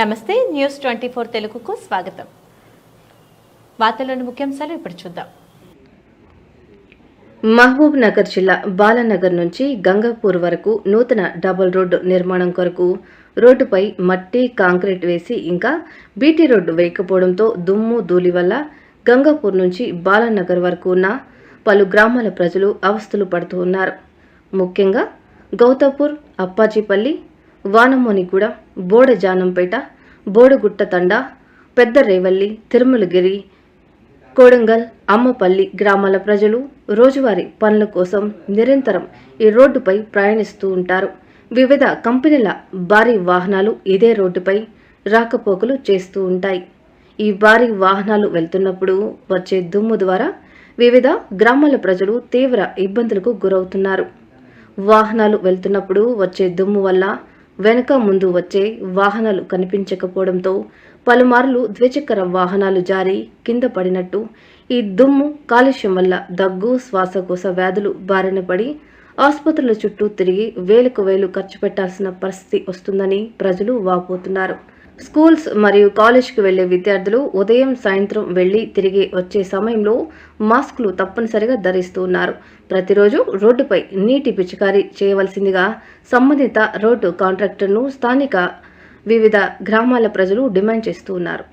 నమస్తే news twenty four తెలుగుకు స్వాగతం. వార్తల్లోని ముఖ్యాంశాలు ఇప్పుడు చూద్దాం. మహబూబ్ నగర్ జిల్లా బాలానగర్ నుంచి గంగాపూర్ వరకు నూతన డబుల్ రోడ్డు నిర్మాణం కొరకు రోడ్డుపై మట్టి కాంక్రీట్ వేసి ఇంకా బీటీ రోడ్డు వేయకపోవడంతో దుమ్ము ధూళి వల్ల గంగాపూర్ నుంచి బాలానగర్ వరకు ఉన్న పలు గ్రామాల ప్రజలు అవస్థలు పడుతూ ఉన్నారు. ముఖ్యంగా గౌతపూర్ అప్పాజీపల్లి వానమోనిగూడ బోడజానంపేట బోడుగుట్ట తండ పెద్ద రేవల్లి తిరుమలగిరి కోడంగల్ అమ్మపల్లి గ్రామాల ప్రజలు రోజువారీ పనుల కోసం నిరంతరం ఈ రోడ్డుపై ప్రయాణిస్తూ ఉంటారు. వివిధ కంపెనీల భారీ వాహనాలు ఇదే రోడ్డుపై రాకపోకలు చేస్తూ ఉంటాయి. ఈ భారీ వాహనాలు వెళ్తున్నప్పుడు వచ్చే దుమ్ము ద్వారా వివిధ గ్రామాల ప్రజలు తీవ్ర ఇబ్బందులకు గురవుతున్నారు. వాహనాలు వెళ్తున్నప్పుడు వచ్చే దుమ్ము వల్ల వెనుక ముందు వచ్చే వాహనాలు కనిపించకపోవడంతో పలుమార్లు ద్విచక్ర వాహనాలు జారి కింద పడినట్టు ఈ దుమ్ము కాలుష్యం వల్ల దగ్గు శ్వాసకోశ వ్యాధులు బారిన పడి ఆసుపత్రుల చుట్టూ తిరిగి వేలకు వేలు ఖర్చు పెట్టాల్సిన పరిస్థితి వస్తుందని ప్రజలు వాపోతున్నారు. స్కూల్స్ మరియు కాలేజ్కి వెళ్ళే విద్యార్థులు ఉదయం సాయంత్రం వెళ్ళి తిరిగి వచ్చే సమయంలో మాస్కులు తప్పనిసరిగా ధరిస్తూ ఉన్నారు ప్రతిరోజు రోడ్డుపై నీటి పిచికారీ చేయవలసిందిగా సంబంధిత రోడ్డు కాంట్రాక్టర్ను స్థానిక వివిధ గ్రామాల ప్రజలు డిమాండ్ చేస్తూ ఉన్నారు